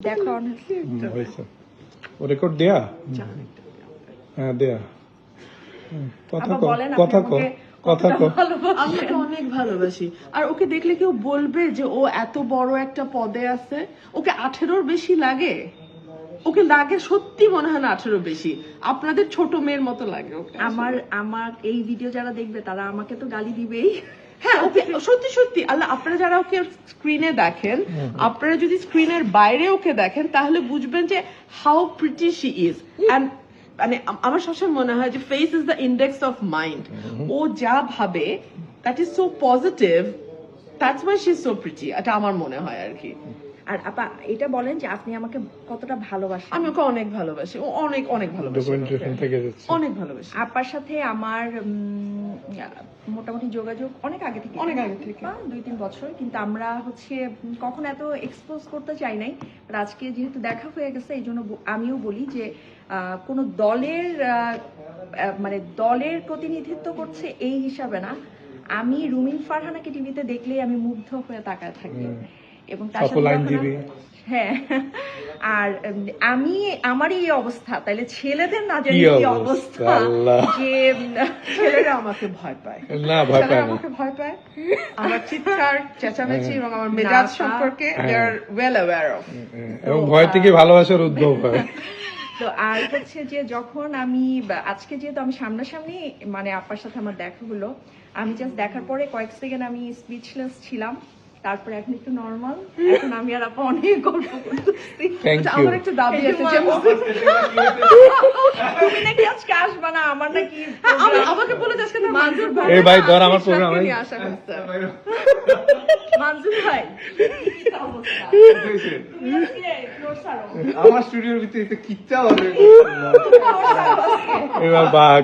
দেখো অনেক হুম, হয়েছে। ও রেকর্ড দেয়া? হ্যাঁ দেয়া। কথা কো কথা কো কথা কো আমি তো অনেক ভালোবাসি। আর ওকে দেখলে কেউ বলবে যে ও এত বড় একটা পদে আছে? ওকে আঠেরোর বেশি লাগে? ওকে লাগে সত্যি মনে হয় না আঠেরো বেশি। আপনাদের ছোট মেয়ের মতো লাগে ওকে। আমার আমার এই ভিডিও যারা দেখবে তারা আমাকে তো গালি দিবেই। হ্যাঁ ওকে সত্যি সত্যি। আল্লাহ আপনারা যারা ওকে স্ক্রিনে দেখেন আপনারা যদি স্ক্রিনের বাইরে ওকে দেখেন তাহলে বুঝবেন যে how pretty she is and মানে আমার সবসময় মনে হয় যে face is the index of mind ও যা ভাবে that is so positive that's why she so pretty এটা আমার মনে হয় আর কি আর আপা এটা বলেন যে আপনি আমাকে কতটা ভালোবাসেন। আমি ওকে অনেক ভালোবাসি। ও অনেক অনেক ভালোবাসি। ডকুমেন্টেশন থেকে যাচ্ছে অনেক ভালোবাসি। আপার সাথে আমার উম, মোটামুটি যোগাযোগ অনেক আগে থেকে। অনেক আগে থেকে। দুই তিন বছর। কিন্তু আমরা হচ্ছে কখনো এত এক্সপোজ করতে চাই নাই। আর আজকে যেহেতু দেখা হয়ে গেছে এই জন্য আমিও বলি যে আহ, কোনো দলের আহ, আহ, মানে দলের প্রতিনিধিত্ব করছে এই হিসাবে না। আমি রুমিন ফারহানাকে টিভিতে দেখলেই আমি মুগ্ধ হয়ে তাকায় থাকি। এবং তার সাথে হ্যাঁ। আর আমি আমারই এই অবস্থা। তাইলে ছেলেদের না জানি কি অবস্থা, যে ছেলেরা আমাকে ভয় পায়। না ভয় পায় না। আমাকে ভয় পায়। আমার চিৎকার চেঁচামেচি এবং আমার মেজাজ সম্পর্কে হ্যাঁ। They are well aware of হ্যাঁ, এবং ভয় থেকে ভালোবাসার উদ্ভব হয়। তো আর হচ্ছে যে যখন আমি, আজকে যেহেতু আমি সামনাসামনি মানে আপার সাথে আমার দেখা হলো, আমি জাস্ট দেখার পরে কয়েক সেকেন্ড আমি স্পিচলেস ছিলাম। তারপরে এখন একটু নর্মাল এখন আমি আর আপা অনেক গল্প করতেছি। আমার একটা দাবি আছে যে তুমি নাকি আজকে আসবা না? আমার নাকি হ্যাঁ, আমাকে বলে আজকে তার মঞ্জুর ভাই এই ভাই, ধর আমার এই- নিয়ে আসা হয়েছে। মানজুর ভাই। আজকে floor ছাড়ো। আমার স্টুডিওর ভিতরে কিচ্ছা হবে এবার বাঘ।